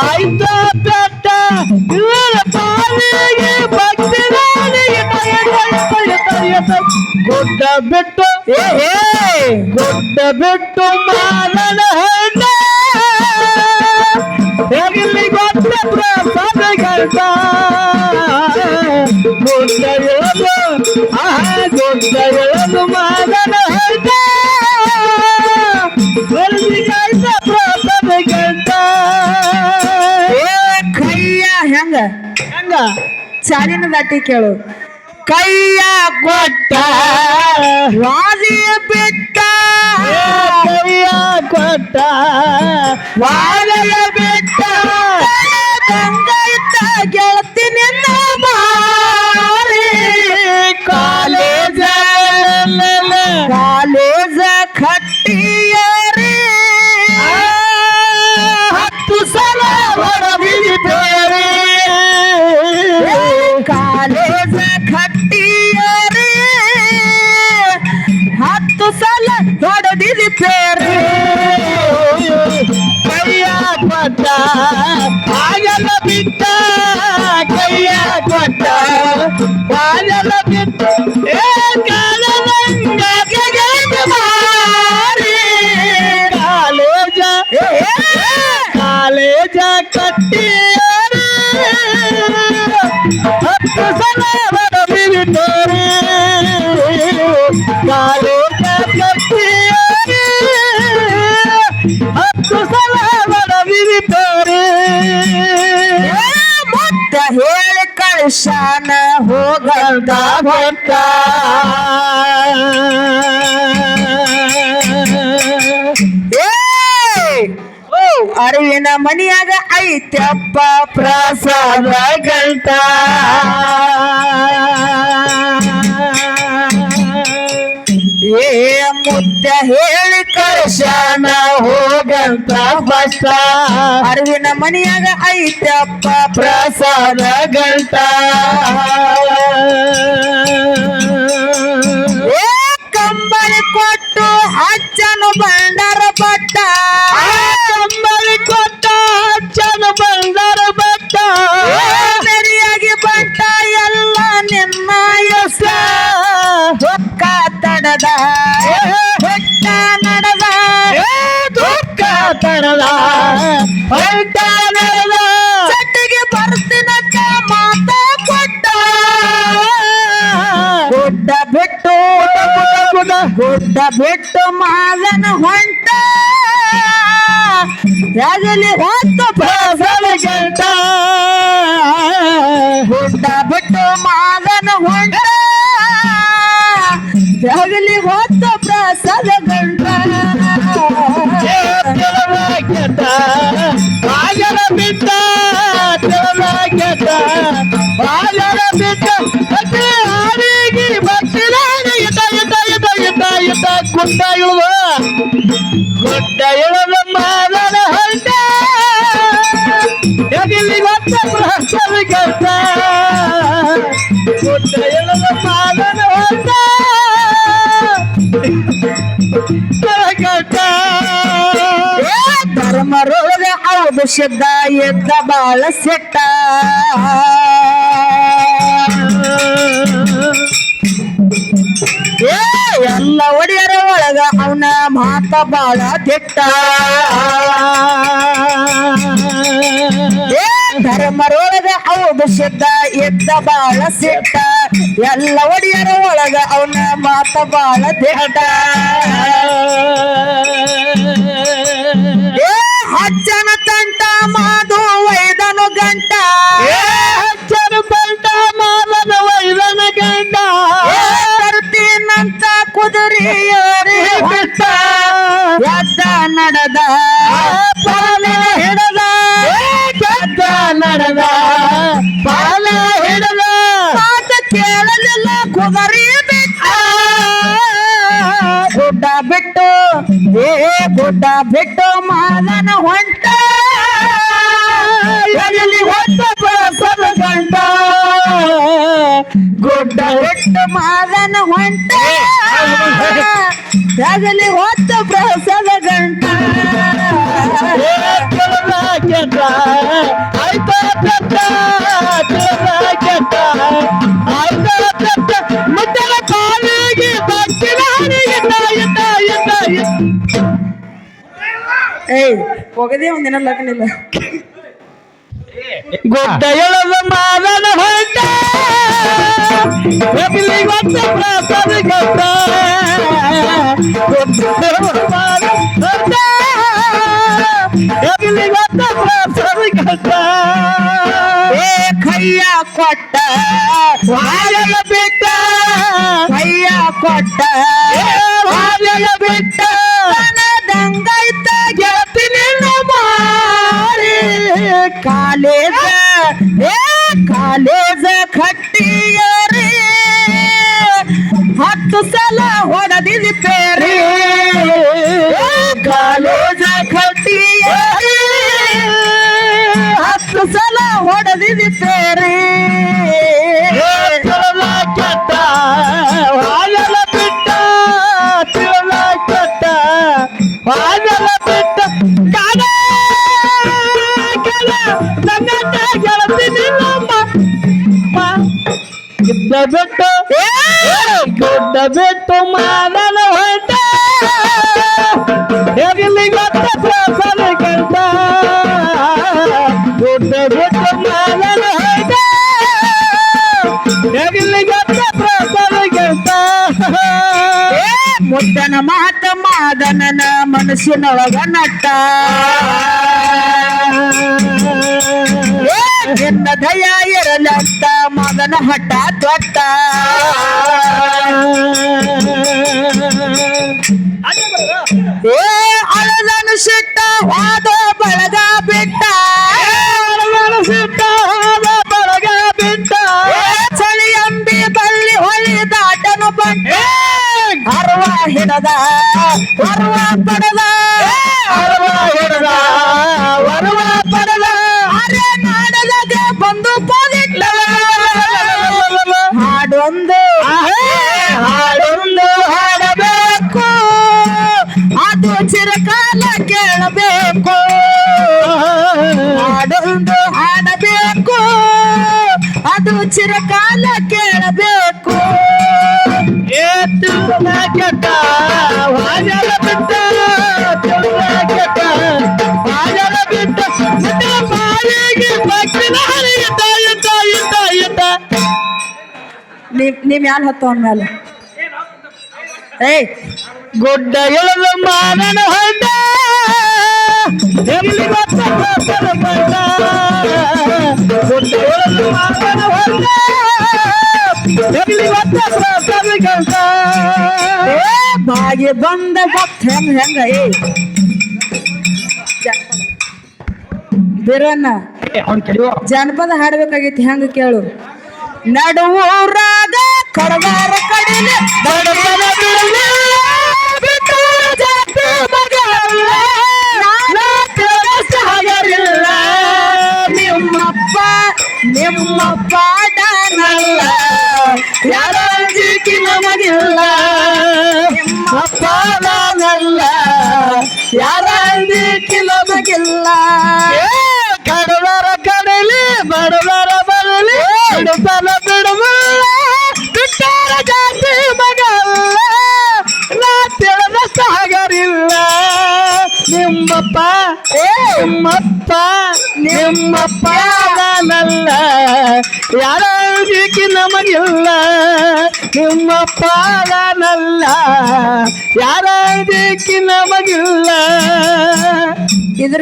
ಆಯ್ತ ಬೆಟ್ಟ ಇವರ ಪಾಲಿಗೆ ಭಕ್ತಿ ರಾಣಿಗೆ ಗುಡ್ಡ ಬಿಟ್ಟು, ಏ ಗುಡ್ಡ ಬಿಟ್ಟು ಮಾರಣ ಹಣ್ಣ. ಹೆಗಲಿ ಗೊತ್ತ ಪ್ರಸಾದ ಗುಡ್ಡ ಎಳದು ಆ ಗುಡ್ಡ ಎಳದು ಮಾರಣ ಹೆಂಗ? ಹೆಂಗ? ಚಾಲಿನ ದಾಟಿ ಕೇಳು. ಕೈಯ ಕೊಟ್ಟ ವಾದಿಯ ಬಿಟ್ಟ. ಕೈಯ ಕೊಟ್ಟ ವಾದಯ ಬಿಟ್ಟ. ಗಂಗೈತ ಗೆಳತಿ ನಿನ್ನ ಮಾರಿ ಕಾಲೇಜ ಕಾಲೇಜ ಕಟ್ಟಿಯರಿ ಹತ್ತು ಸಲ ಹೊರಬಿದ್ದೇವೆ ಪೇರಿ ಕೈಯ ಕೊಟ್ಟ ಬಿಟ್ಟ ಕೈಯ ಕೊಟ್ಟ ಆಗಲ ಬಿಟ್ಟ ಏ ಕಟ್ಟಿಯರೆ. ಹತ್ತು ಸಲ ಹೊರಬಿದ್ದೇವೆ ಹೇಳಿ ಕಳಿಸಾನ ಹೊಟ್ಟ ಏ! ಅರಿವಿನ ಮನಿಯಾಗ ಐತ್ಯಪ್ಪ ಪ್ರಸಾದ ಗಂಟ. ಏ ಮುದ್ದೆ ಹೇಳಿ ಕರ್ಶನ ಹೋಗಂತ ಬಸ್ತ ಅರಿವಿನ ಮನಿಯಾಗ ಐತ್ಯಪ್ಪ ಪ್ರಸಾದ ಗಂಟ. ಕಂಬಳಿ ಕೊಟ್ಟು ಅಚ್ಚನು ಬಂಡರ ಗುಡ್ಡ ಬಿಟ್ಟು ಮಾದನ ಹೊಂಟ. ರಾಜಲಿ ಹೊತ್ತು ಪ್ರಸಾದ ಗಂಟ ಗುಡ್ಡ ಬಿಟ್ಟು ಮಾದನ ಹೊಂಟ. ರಾಜಲಿ ಹೊತ್ತು ಪ್ರಸಾದ ಗಂಟ ಬಾಗಲ ಬಿಟ್ಟ ಬಾಗಲ ಬಿಟ್ಟ ಗುಡ್ಡ ಇಳುವ ಗುಡ್ಡ ಇಳುವ ಮಾದನ ಹೊಂಟ ಎದಿಲಿ ಗೊತ್ತ ಪ್ರಸಾದ ಗಂಟ ಗುಡ್ಡ ಇಳುವ ಮಾದನ ಹೊಟ್ಟ. ಧರ್ಮರೊಳಗ ಹೌದು ಎದ್ದ ಬಾಳ ಸೆಟ್ಟ ಏ ಎಲ್ಲ ಒಡೆಯರ ಒಳಗ ಅವನ ಮಾತ ಬಾಳ ದಿಟ್ಟ ಏ, ಧರ್ಮರೊಳಗ ಹೌದು ಸಿದ್ಧ ಎದ್ದ ಬಾಳ ಸಿಟ್ಟ. ಎಲ್ಲ ಒಡೆಯರ ಒಳಗ ಅವನ ಮಾತ ಬಾಳ ದಿಟ್ಟ ಏ, ಹಚ್ಚನ ತಂಟ ಮಾದು ಗುಡ್ಡ ಬಿಟ್ಟು ಏ ಗುಡ್ಡ ಬಿಟ್ಟು ಮಾದನ ಹೊಂಟ ಎಲ್ಲಿ ಹೊಂಟ ಪ್ರಸದ ಗಂಟ ಗುಡ್ಡ ಬಿಟ್ಟು ಮಾದನ ಹೊಂಟ ಎಲ್ಲಿ ಹೊತ್ತ ಪ್ರಸದ ಗಂಟ ಕೆಟ್ಟ ಆಯ್ತಾ ಕೆಟ್ಟ ಕೆಟ್ಟ ಆಯ್ತ ಕೆಟ್ಟ ಮುದ್ದರ ಏಯ್, ಹೋಗದೇ ಒಂದಿನ ಲಗ್ನ ಇಲ್ಲ. ಗೊಡ್ಡ ಎಳದ ಮಾದನ ಹೊಂಟ. ಹೆಗಲಿ ಗೊತ್ತ ಪ್ರಸಾದ ಗೊಡ್ಡ ಎಳದ ಮಾದನ ಹೊಂಟ. ಹೆಗಲಿ ಗೊತ್ತ ಏ ಕೊಟ್ಟ. ವಾಯಲ ಬಿಟ್ಟ. ಕೈಯ ಕೊಟ್ಟ. ವಾಯಲ ಬಿಟ್ಟ. ಕಾಲೇಜ ಏ ಕಾಲೇಜ ಕಟ್ಟಿಯರಿ. ಹತ್ತು ಸಲ ಹೊಡೆದಿದ್ದ ಪೇರಿ. ಕಾಲೇಜ ಕಟ್ಟಿಯರಿ. ಹತ್ತು ಸಲ ಹೊಡೆದಿದ್ದ ಪೇರಿ. ಗೆಳತಿ ನಿನ್ನಮ್ಮ ಗಿದ್ದ ಬಿಟ್ಟು ಗುಡ್ಡ ಬಿಟ್ಟು ಮಾನನ ಹೊಂಟ ಎಲ್ಲಿ ಗೊತ್ತ ಗುಡ್ಡ ಬಿಟ್ಟು ಮುದ್ದನ ಮಾತ ಮಾದನನ ಮನಸ್ಸಿನೊಳಗ ನಟ್ಟ. ಎನ್ನ ದಯ ಇರಲಂತ ಮಗನ ಹಠ ತೊಟ್ಟ. ಹಿಡದ ವರುವ ಪಡೆದ. ವರುವ ಪಡೆದ. ಅರೆ ನಾಡದಾಗ ಬಂದು ಪೋದಿಟ್ಟ ಹಾಡೊಂದು ಹಾಡೊಂದು ಹಾಡಬೇಕು. ಅದು ಚಿರಕಾಲ ಕೇಳಬೇಕು. ಹಾಡೊಂದು ಹಾಡಬೇಕು. ಅದು ಚಿರಕಾಲ ಕೇಳಬೇಕು. ಕೆಟ್ಟ ವಾಜಲ ಬಿಟ್ಟ ಕೆಟ್ಟ ವಾಜಲ ಬಿಟ್ಟ ಮುಟ್ಟ ಬಾಯಿಗೆ ಭಕ್ತಿನ ಹರಿಯ ತಾಯಿ ತಾಯಿ ತಾಯಿ ಹತ್ತು ಮೇಲೆ? ಏಯ್ ಗುಡ್ಡ ಎಳೆದ ಮಾನನ ಕಂಡ ಗುಡ್ಡ ಎಳೆದ ಮಾನನ ಬಾಗಿ ಬಂದ ಭಕ್ತ ಹೆಂಗ ಹೆಂಗ? ಕೆಡಿಯೋ ಜಾನಪದ ಹಾಡ್ಬೇಕಾಗೈತಿ ಹೆಂಗ ಕೇಳು? ನಡುವೂರಾಗ ಕಡದಾರ ಕಡಿಲೆ ಯಾರ ಕಿಲೋಮಗಿಲ್ಲ ಕಡವರ ಕಡಲಿ ಬಡವರ ಬರಲಿ ಬಿಡುತ್ತಲ ಬಿಡುವಲ್ಲ ಬಿಟ್ಟಾರ ಜಾತಿ ಮಗಲ್ಲ ನಾ ತಿಳಿದ ಸಾಗರಿಲ್ಲ. ನಿಮ್ಮಪ್ಪ ನಿಮ್ಮಪ್ಪ ನಿಮ್ಮಪ್ಪ ನಾನಲ್ಲ. ಯಾರ ಅಂಜಿಕೆ ನಮಗಿಲ್ಲ ನಿಮ್ಮ ಪಾಲನಲ್ಲ. ಯಾರ ನಮಗಿಲ್ಲ ಇದ್ರ